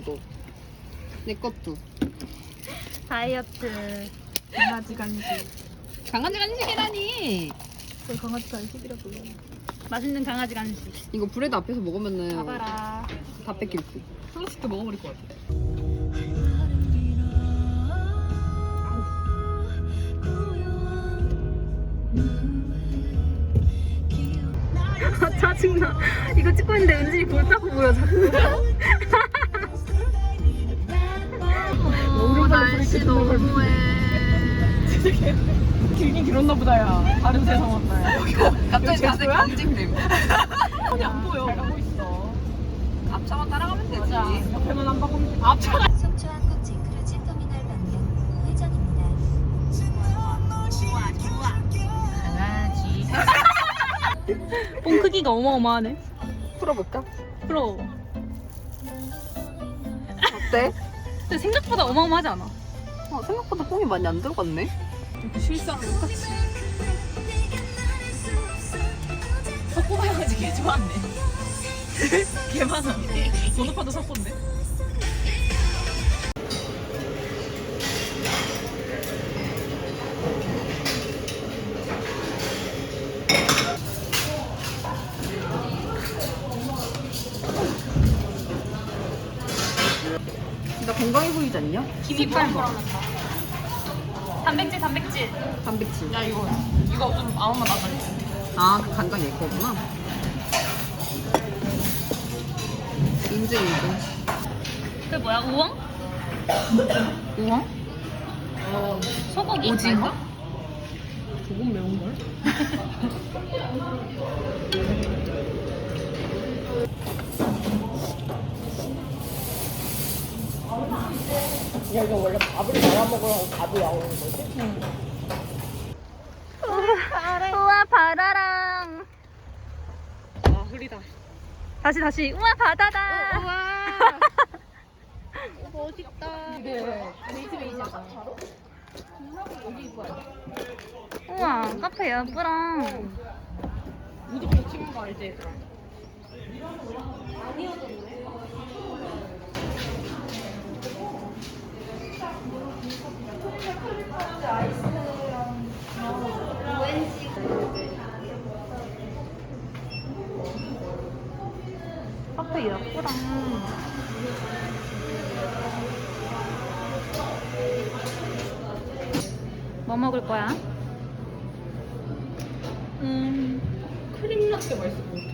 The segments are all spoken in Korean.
눈. 내 것도. 내. 다이어트. 강아지 간식. 강아지 간식이라니. 저 강아지 간식이라고. 맛있는 강아지 간식. 이거 브레드 앞에서 먹으면은 봐봐라. 다 뺏길 듯. 하나씩도 먹어버릴 것 같아. 아, 짜증나. 이거 찍고 있는데 은진이 골다고 보여, 자꾸. 날씨 너무해. 길긴 길었나 보다 야. 다른 세상 왔다. 갑자기 이거 다들 제주도야? 경쟁됨. 손이 안 보여. 잘 가고 있어. 앞차만 따라가면 되지. 자, 옆에만 안 봐보면 앞차가. 속초항 국제 크루즈 터미널 방면 우회전입니다. 뽕 크기가 어마어마하네. 풀어볼까? 부러워. 어때? 근데 생각보다 어마어마하지 않아. 어, 생각보다 뽕이 많이 안 들어갔네. 실상 똑같이. 석고가 강아지 개 좋았네. 개 많아. 번호판도 석고인데. 나 건강해 보이지 않냐? 김이 펄펄하다. 단백질, 단백질. 단백질. 야 이거 이거 좀 아무 맛 나다. 아, 그 간장 얘 거구나. 인증, 인증. 그 뭐야, 우엉? 우엉? 소고기? 오징어? 조금 매운 걸? 야 이거 원래 밥을 말아 먹으라고 밥이 나오는 거지? 우와, 바다랑. 아 흐리다. 다시, 다시. 우와, 바다다. 우와. 이게 베이스베이잖아. 우와, 카페 예쁘랑. 무조건 치는 거 알지? 카페 예쁘랑. 뭐 먹을 거야? 음, 크림 라떼 맛있을 것 같아.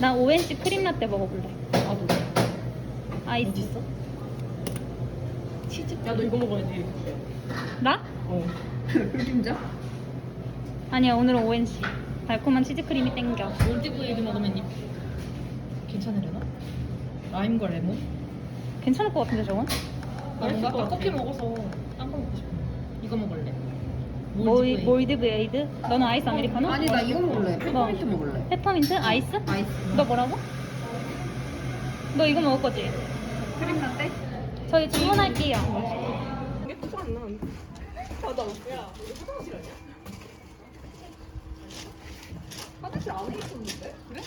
나 오렌지 크림 라떼 먹어볼래. 나도. 아이스. 어디 있어? 치즈. 야 너 이거 먹어야지. 나? 어. 흑임자? 아니야, 오늘은 오렌지. 달콤한 치즈 크림이 땡겨. 올드브레이드 먹으면 이- 괜찮으려나? 라임과 레몬? 괜찮을 것 같은데, 저건? 나 뭔가 아까 커피 먹어서 딴 거 먹고 싶어. 이거 먹을래. 몰, 몰드 브레이드? 너는 아이스 아메리카노? 아니, 나 이거 먹을래. 페퍼민트 먹을래. 페퍼민트? 아이스? 아이스. 너 뭐라고? 너 이거 먹을 거지? 크림 라떼? 저희 주문할게요. 이게 그거 안 나는데. 아, 나, 야, 이거 화장실 아니야? 화장실 안에 있었는데? 그래?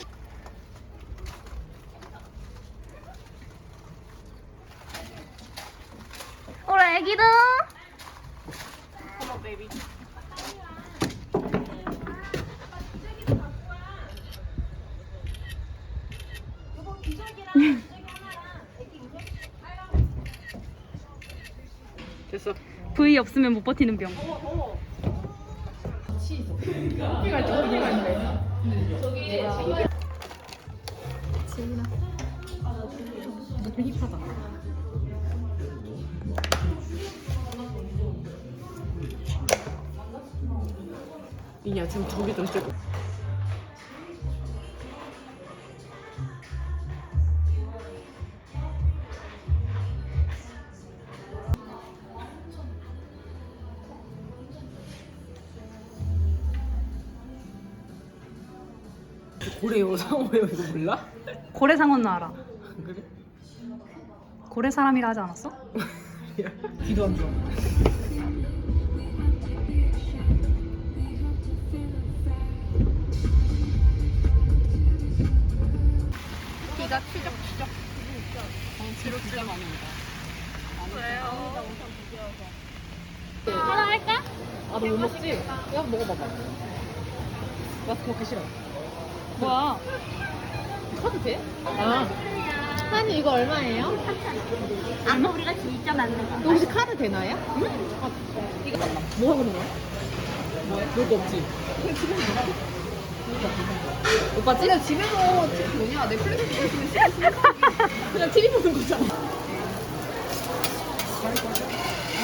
우리 애기들! 어머, 베이비. 됐어. V 없으면 못 버티는 병. 야, 지금 저기 좀 찍고. 상어요, 이거 몰라? 고래상어는 알아. 그래? 고래 사람이라 하지 않았어? 귀도 안 좋아. 비가 추적추적. 진짜 많습니다. 하나 할까? 아, 너 못 먹지? 야, 먹어봐봐. 나 그렇게 싫어. 뭐야? 사도 돼? 아. 한이 이거 얼마예요? 아, 우리가 진짜 만든 거. 혹시 카드 되나요? 응? 아, 이거 뭐 하고 있는 거야? 뭐야? 별거 없지? 오빠 찌 집에서 뭐냐 넷플릭스 보고 있으면. 그냥 TV 보는 거잖아.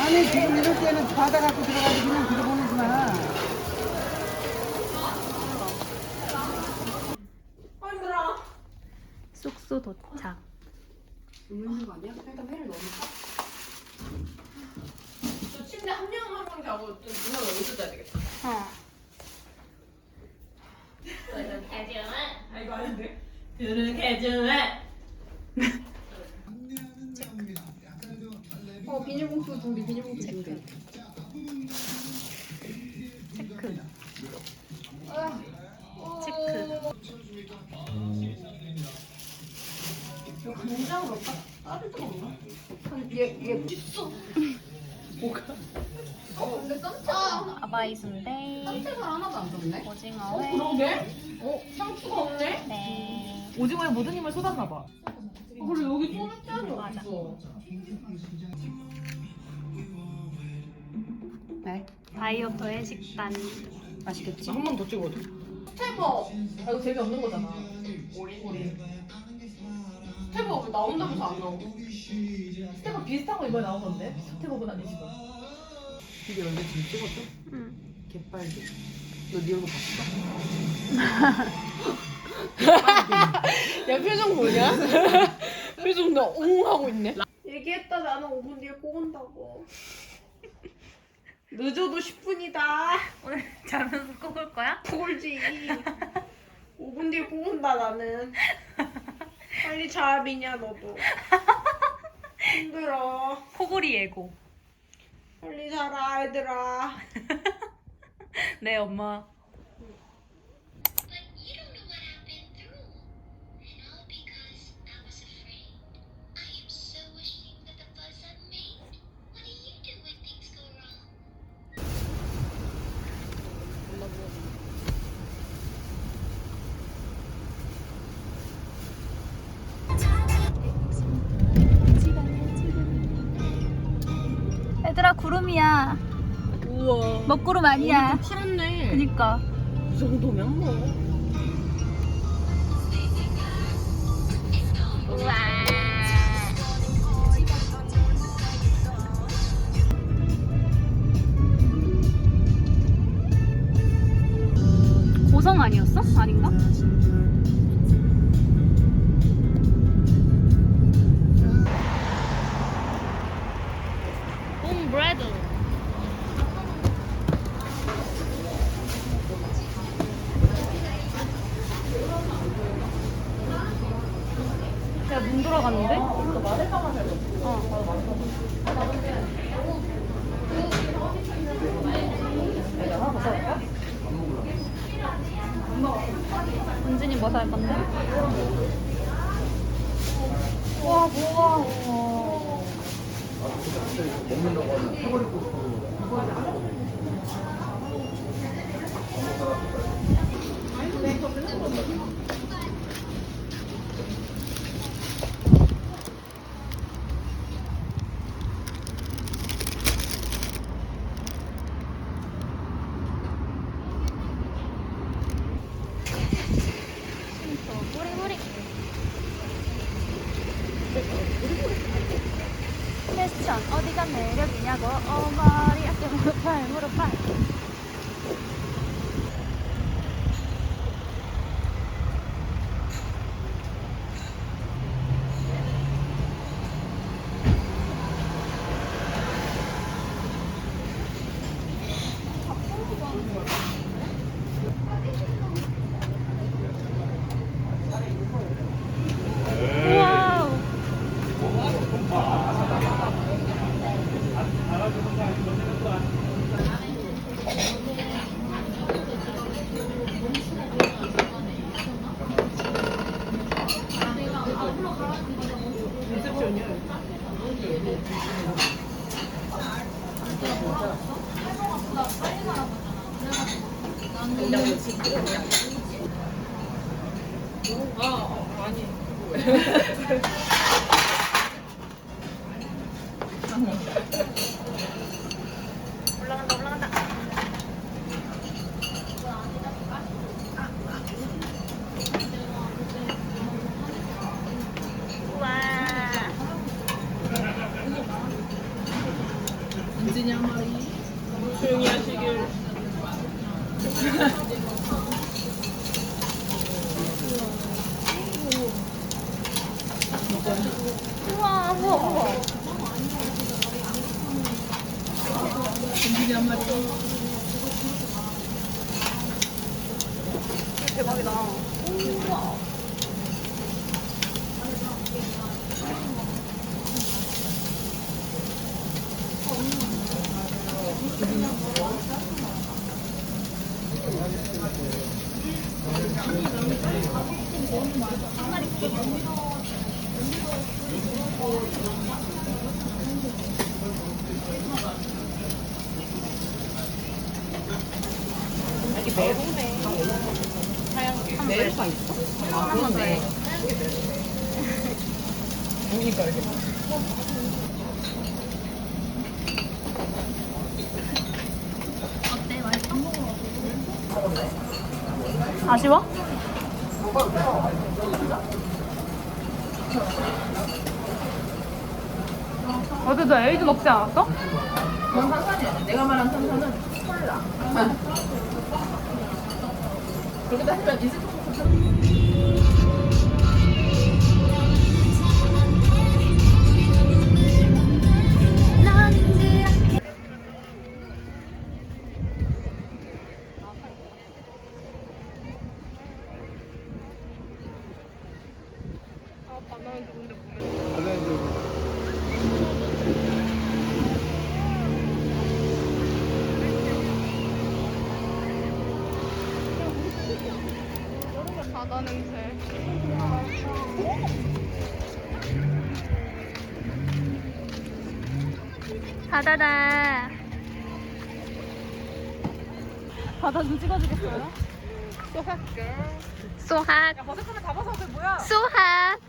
아니 지금 이럴 때는 바다 갖고 들어가서 그냥 들어보는구나. 쑥소 도착. 거 아니야? 일단 회를 넣어놓자. 침대 한 명 한 명 자고 좀 누나 여기서 자야 되겠다. 어. 아 이거 아닌데? 그렇게 좋아. 어 비닐봉투 준비 비닐봉투 준비. 순대. 쌈채가 하나도 안 줬네. 오징어 회. 그러게? 어? 상추가 없네? 네. 오징어에 모든 힘을 쏟았나 봐. 어, 그래 여기 소맥잔이 맞아. 없어. 네. 다이어터의 식단. 맛있겠지. 한 번 더 찍어줘. 스테버. 아 이거 재미없는 거잖아. 오리 오리. 스테버 왜 나온다면서 안 나오고? 스테버 비슷한 거 이번에 나온 건데? 스테버는 아니지만. 이게 원래 지금 찍었어? 응. 개빨개. 너네 얼굴 봤어? 야 표정 뭐냐? 표정 나옹 하고 있네. 얘기했다 나는 5분 뒤에 꼭 온다고. 늦어도 10분이다. 오늘 자면서 꼭올 거야? 꼴지. 5분 뒤에 꼭 온다 나는. 빨리 자 미냐 너도. 힘들어. 코골이 예고. 빨리 자라 얘들아. 네 엄마. 우와. 먹구름 아니야. 파랗네. 그니까. 이 정도면 뭐. 우와. 고성 아니었어? 아닌가? 우리, 우리. 패션 어디가 매력이냐고 어 머리 어깨 무릎 팔 무릎 팔 와우 올라간다 올라간다 우와 조용히 하시길. 우와 우와 우와 대박이다 우와 아쉬워? 어제 너 에이드 먹지 않았어? 그건 아니야. 내가 말한 탄산은 콜라. 그렇게 따지면 디스코 바다 냄새. 바다다. 바다 눈 찍어주겠어요? 소핫. 야, 버섯하면 다 벗어도 뭐야? 소핫.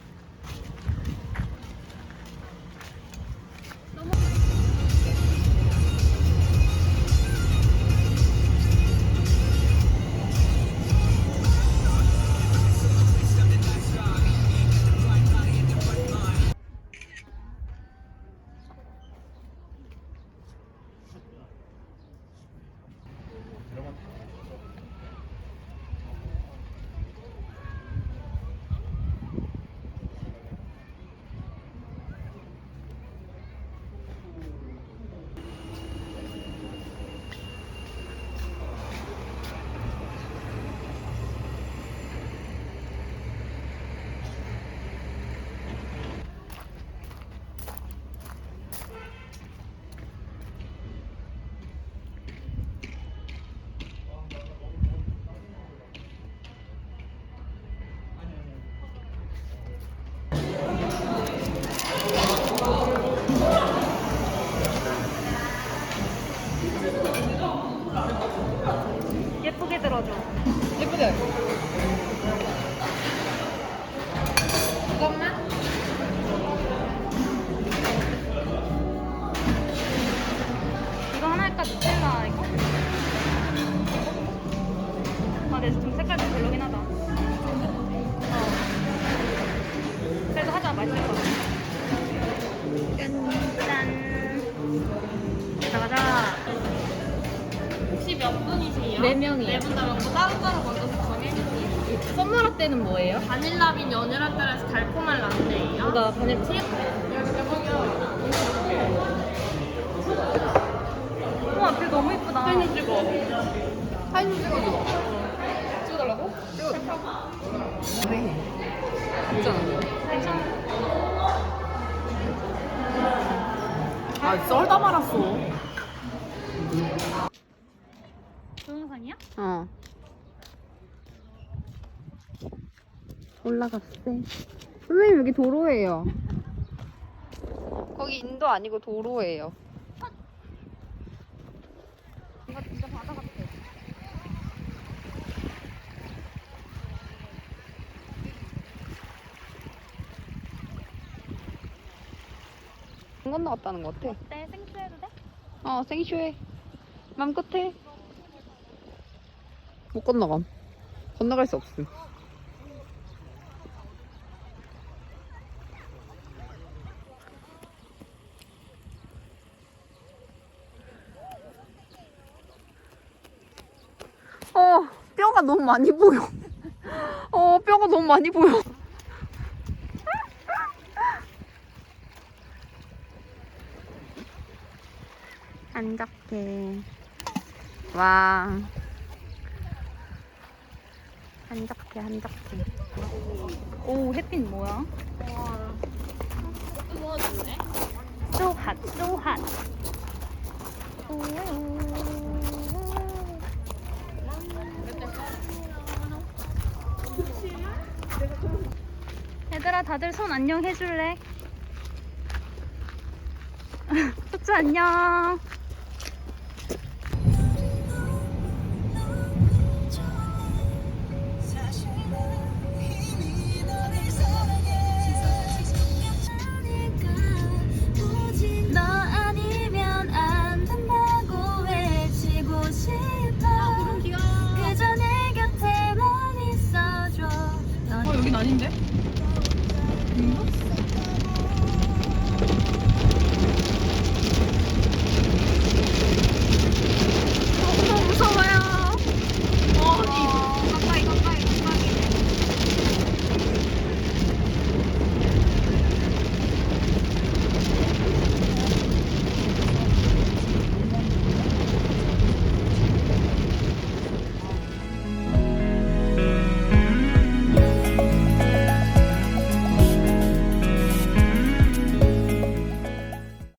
예쁘게 들어줘. 예쁘죠? 이거 하나 할까 라 때는 뭐예요? 바닐라빈 연유라 따라서 달콤한 라떼예요. 나 바닐 티? 우와, 뷰 너무 이쁘다. 사진 찍어. 사진 찍어줘. 찍어달라고? 그래. 괜찮아. 괜찮아. 아, 썰다 말았어. 동영상이야? 어. 올라갔어. 선생님 여기 도로예요. 거기 인도 아니고 도로예요. 건너갔다는 것 같아. 어때? 생쇼해도 돼? 어, 생쇼해. 맘껏 해. 못 건너감. 건너갈 수 없음. 뼈가 너무 많이 보여. 어, 뼈가 너무 많이 보여. 한적해. 와. 한적해, 한적해. 오, 햇빛 뭐야? So hot, so hot. 얘들아, 다들 손 안녕 해줄래? 소주 안녕.